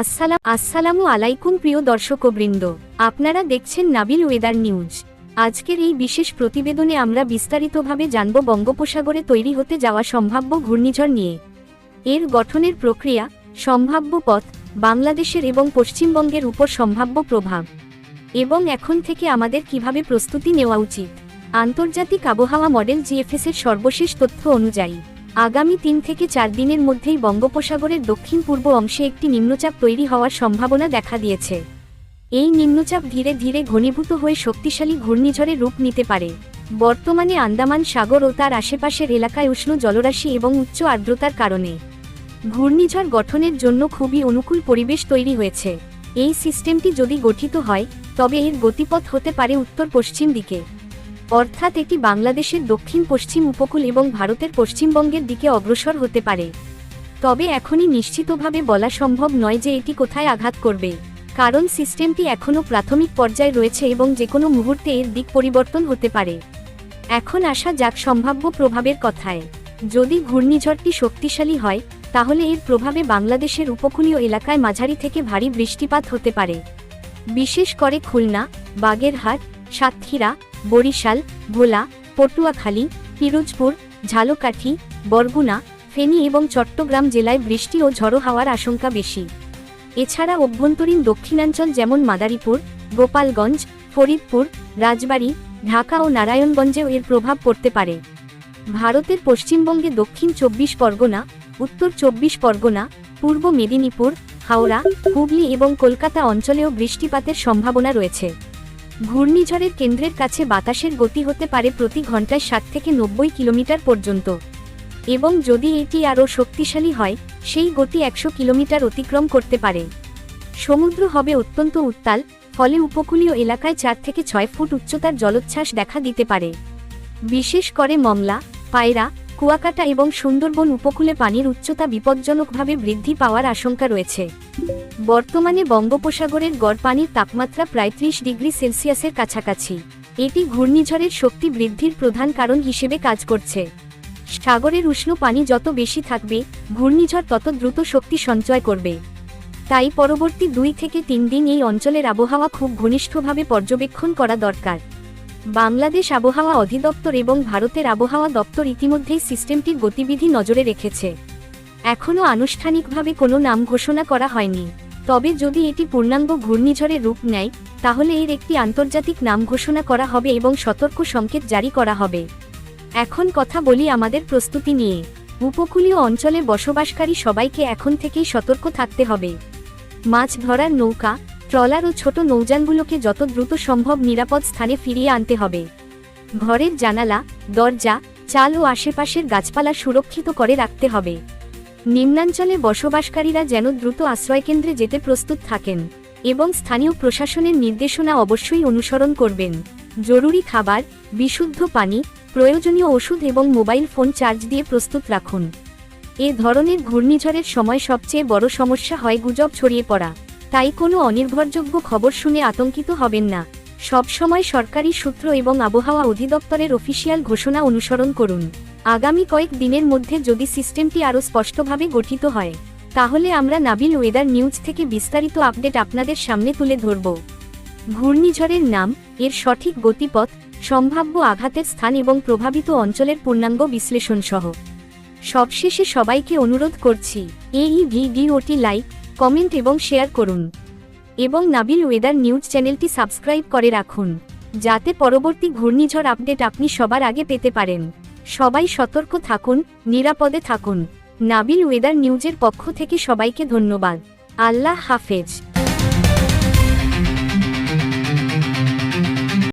আসসালাম আসসালামু আলাইকুম প্রিয় দর্শকবৃন্দ। আপনারা দেখছেন নাবিল ওয়েদার নিউজ। আজকের এই বিশেষ প্রতিবেদনে আমরা বিস্তারিতভাবে জানব বঙ্গোপসাগরে তৈরি হতে যাওয়া সম্ভাব্য ঘূর্ণিঝড় নিয়ে। এর গঠনের প্রক্রিয়া, সম্ভাব্য পথ, বাংলাদেশের এবং পশ্চিমবঙ্গের উপর সম্ভাব্য প্রভাব। এবং এখন থেকে আমাদের কীভাবে প্রস্তুতি নেওয়া উচিত। আন্তর্জাতিক আবহাওয়া মডেল জিএফএস এর সর্বশেষ তথ্য অনুযায়ী, আগামী তিন থেকে চার দিনের মধ্যেই বঙ্গোপসাগরের দক্ষিণ পূর্ব অংশে একটি নিম্নচাপ তৈরি হওয়ার সম্ভাবনা দেখা দিয়েছে। এই নিম্নচাপ ধীরে ধীরে ঘনীভূত হয়ে শক্তিশালী ঘূর্ণিঝড়ে রূপ নিতে পারে। বর্তমানে আন্দামান সাগর ও তার আশেপাশের এলাকায় উষ্ণ জলরাশি এবং উচ্চ আর্দ্রতার কারণে ঘূর্ণিঝড় গঠনের জন্য খুবই অনুকূল পরিবেশ তৈরি হয়েছে। এই সিস্টেমটি যদি গঠিত হয়, তবে এর গতিপথ হতে পারে উত্তর পশ্চিম দিকে। অর্থাৎ এটি বাংলাদেশের দক্ষিণ, পশ্চিম উপকূল এবং ভারতের পশ্চিমবঙ্গের দিকে অগ্রসর হতে পারে। তবে এখনই নিশ্চিতভাবে বলা সম্ভব নয় যে এটি কোথায় আঘাত করবে, কারণ সিস্টেমটি এখনও প্রাথমিক পর্যায়ে রয়েছে এবং যে কোনো মুহূর্তে এর দিক পরিবর্তন হতে পারে। এখন আসা যাক সম্ভাব্য প্রভাবের কথায়। যদি ঘূর্ণিঝড়টি শক্তিশালী হয়, তাহলে এর প্রভাবে বাংলাদেশের উপকূলীয় এলাকায় মাঝারি থেকে ভারী বৃষ্টিপাত হতে পারে। বিশেষ করে খুলনা, বাগেরহাট, সাতক্ষীরা বরিশাল, ভোলা, পটুয়াখালী, পিরোজপুর, ঝালকাঠি, বরগুনা, ফেনী এবং চট্টগ্রাম জেলায় বৃষ্টি ও ঝড়ো হাওয়ার আশঙ্কা বেশি। এছাড়া অভ্যন্তরীণ দক্ষিণাঞ্চল যেমন মাদারীপুর, গোপালগঞ্জ, ফরিদপুর, রাজবাড়ী, ঢাকা ও নারায়ণগঞ্জেও এর প্রভাব পড়তে পারে। ভারতের পশ্চিমবঙ্গে দক্ষিণ চব্বিশ পরগনা, উত্তর চব্বিশ পরগনা, পূর্ব মেদিনীপুর, হাওড়া, হুগলি এবং কলকাতা অঞ্চলেও বৃষ্টিপাতের সম্ভাবনা রয়েছে। ঘূর্ণিঝড়ের কেন্দ্রের কাছে বাতাসের গতি হতে পারে প্রতি ঘন্টায় ষাট থেকে নব্বই কিলোমিটার পর্যন্ত। এবং যদি এটি আরও শক্তিশালী হয়, সেই গতি একশো কিলোমিটার অতিক্রম করতে পারে। সমুদ্র হবে অত্যন্ত উত্তাল, ফলে উপকূলীয় এলাকায় চার থেকে ছয় ফুট উচ্চতার জলোচ্ছ্বাস দেখা দিতে পারে। বিশেষ করে মংলা, পায়রা কুয়াকাটা এবং সুন্দরবন উপকূলে পানির উচ্চতা বিপজ্জনকভাবে বৃদ্ধি পাওয়ার আশঙ্কা রয়েছে। বর্তমানে বঙ্গোপসাগরের গড় পানির তাপমাত্রা প্রায় ত্রিশ ডিগ্রি সেলসিয়াসের কাছাকাছি। এটি ঘূর্ণিঝড়ের শক্তি বৃদ্ধির প্রধান কারণ হিসেবে কাজ করছে। সাগরের উষ্ণ পানি যত বেশি থাকবে, ঘূর্ণিঝড় তত দ্রুত শক্তি সঞ্চয় করবে। তাই পরবর্তী দুই থেকে তিন দিন এই অঞ্চলের আবহাওয়া খুব ঘনিষ্ঠভাবে পর্যবেক্ষণ করা দরকার। বাংলাদেশ আবহাওয়া অধিদপ্তর এবং ভারতের আবহাওয়া দপ্তর ইতিমধ্যেই সিস্টেমটির গতিবিধি নজরে রেখেছে। এখনও আনুষ্ঠানিকভাবে কোনো নাম ঘোষণা করা হয়নি। তবে যদি এটি পূর্ণাঙ্গ ঘূর্ণিঝড়ে রূপ নেয়, তাহলে এর একটি আন্তর্জাতিক নাম ঘোষণা করা হবে এবং সতর্ক সংকেত জারি করা হবে। এখন কথা বলি আমাদের প্রস্তুতি নিয়ে। উপকূলীয় অঞ্চলে বসবাসকারী সবাইকে এখন থেকেই সতর্ক থাকতে হবে। মাছ ধরার নৌকা ট্রলার ও ছোট নৌযানগুলোকে যত দ্রুত সম্ভব নিরাপদ স্থানে ফিরিয়ে আনতে হবে। ঘরের জানালা, দরজা, চাল ও আশেপাশের গাছপালা সুরক্ষিত করে রাখতে হবে। নিম্নাঞ্চলে বসবাসকারীরা যেন দ্রুত আশ্রয়কেন্দ্রে যেতে প্রস্তুত থাকেন এবং স্থানীয় প্রশাসনের নির্দেশনা অবশ্যই অনুসরণ করবেন। জরুরি খাবার, বিশুদ্ধ পানি, প্রয়োজনীয় ওষুধ এবং মোবাইল ফোন চার্জ দিয়ে প্রস্তুত রাখুন। এ ধরনের ঘূর্ণিঝড়ের সময় সবচেয়ে বড় সমস্যা হয় গুজব ছড়িয়ে পড়া। তাই কোনো অনির্ভরযোগ্য খবর শুনে আতঙ্কিত হবেন না। সবসময় সরকারি সূত্র এবং আবহাওয়া অধিদপ্তরের অফিসিয়াল ঘোষণা অনুসরণ করুন। আগামী কয়েক দিনের মধ্যে যদি সিস্টেমটি আরও স্পষ্টভাবে গঠিত হয়, তাহলে আমরা নাবিল ওয়েদার নিউজ থেকে বিস্তারিত আপডেট আপনাদের সামনে তুলে ধরব। ঘূর্ণিঝড়ের নাম, এর সঠিক গতিপথ, সম্ভাব্য আঘাতের স্থান এবং প্রভাবিত অঞ্চলের পূর্ণাঙ্গ বিশ্লেষণ সহ সবশেষে সবাইকে অনুরোধ করছি, এই ভিডিওটি লাইক কমেন্ট এবং শেয়ার করুন। এবং নাবিল ওয়েদার নিউজ চ্যানেলটি সাবস্ক্রাইব করে রাখুন, যাতে পরবর্তী ঘূর্ণিঝড় আপডেট আপনি সবার আগে পেতে পারেন। সবাই সতর্ক থাকুন, নিরাপদে থাকুন। নাবিল ওয়েদার নিউজের পক্ষ থেকে সবাইকে ধন্যবাদ। আল্লাহ হাফেজ।